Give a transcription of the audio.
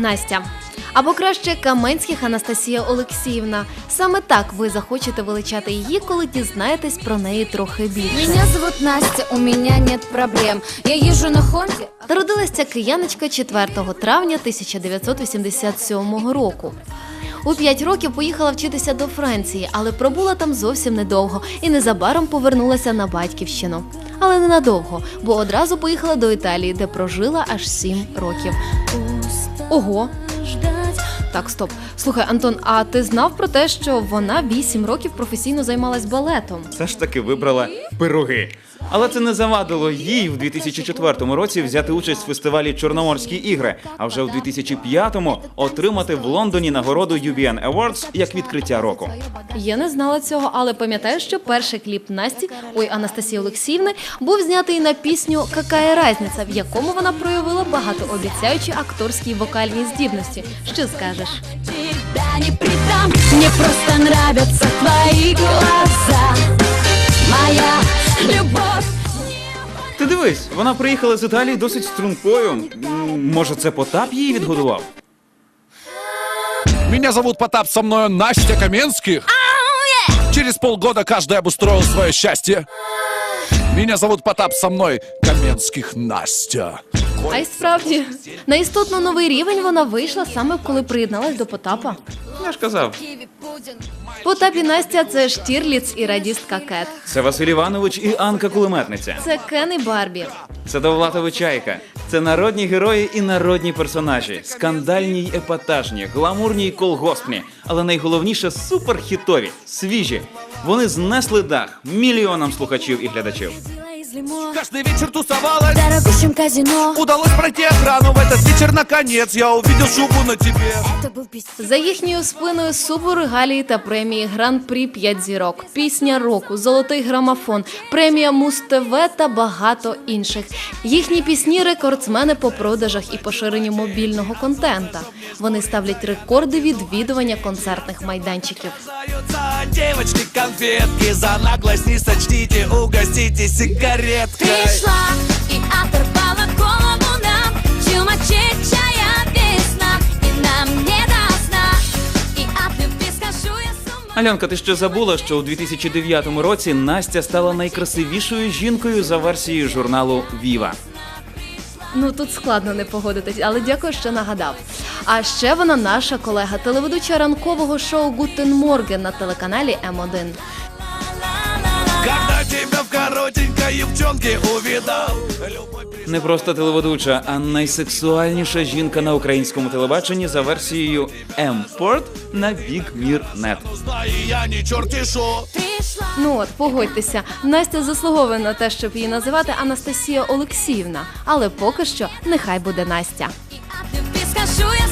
Настя. Або краще Каменських Анастасія Олексіївна. Саме так ви захочете величати її, коли дізнаєтесь про неї трохи більше. Меня зовут Настя, у меня нет проблем. Я езжу на Хонде. Народилася ця кияночка 4 травня 1987 року. У 5 років поїхала вчитися до Франції, але пробула там зовсім недовго і незабаром повернулася на батьківщину. Але ненадовго, бо одразу поїхала до Італії, де прожила аж 7 років. 哦豁 так, стоп. Слухай, Антон, а ти знав про те, що вона 8 років професійно займалась балетом? Все ж таки вибрала пироги. Але це не завадило їй в 2004 році взяти участь в фестивалі Чорноморські ігри, а вже в 2005-му отримати в Лондоні нагороду UBN Awards як відкриття року. Я не знала цього, але пам'ятаю, що перший кліп Насті, ой, Анастасії Олексіївни, був знятий на пісню Какая разниця, в якому вона проявила багатообіцяючі акторські і вокальні здібності. Що скажеш? Тебя не придам, мне просто нравятся твои глаза. Моя любовь. Ти дивись, вона приїхала з Італії досить стрункою. М, Може, це Потап її відгодував? Меня зовут Потап, со мною Настя Каменских. Через полгода каждый обустроил свое счастье. Меня зовут Потап, со мной Каменских Настя. А й справді на істотно новий рівень вона вийшла саме коли приєдналась до Потапа. Я ж казав, Потап і Настя це Штірліц і радістка Кет. це Василь Іванович і Анка Кулеметниця. Це Кен і Барбі. Це Довлатова Чайка. Це народні герої і народні персонажі. Скандальні й епатажні, гламурні й колгоспні. Але найголовніше суперхітові, свіжі. Вони знесли дах мільйонам слухачів і глядачів. Каждый вечер тусовалась. В дорогущем казино. Удалось пройти охрану в этот вечер наконец. Я увидел шубу на тебе. Это был пиздец. За їхньою спиною суперрегалії та премії Гран-прі 5 зірок, пісня року, золотий грамофон, премія Муз ТВ та багато інших. Їхні пісні рекордсмени по продажах і поширенню мобільного контента. Вони ставлять рекорди відвідування концертних майданчиків. Остаются девочки конфетки. За наглость не сочтите, угостите сигареткой. Пришла и оторвала голову нам Чумачечая весна И нам не до сна И от любви скажу я с ума Альонка, ти ще забула, що у 2009 році Настя стала найкрасивішою жінкою за версією журналу Віва. Ну тут складно не погодитись, але дякую, що нагадав. А ще вона наша колега, телеведуча ранкового шоу Гутен Морген на телеканалі М1. Когда тебя в коротенькой юбчонке увидал. Не просто телеведуча, а найсексуальніша жінка на українському телебаченні за версією М-Порт на Бігмір.нет. пришла, и я не черти шо. Ну от, погодьтеся, Настя заслуговує на те, щоб її називати Анастасія Олексіївна, але поки що нехай буде Настя. и от любви скажу я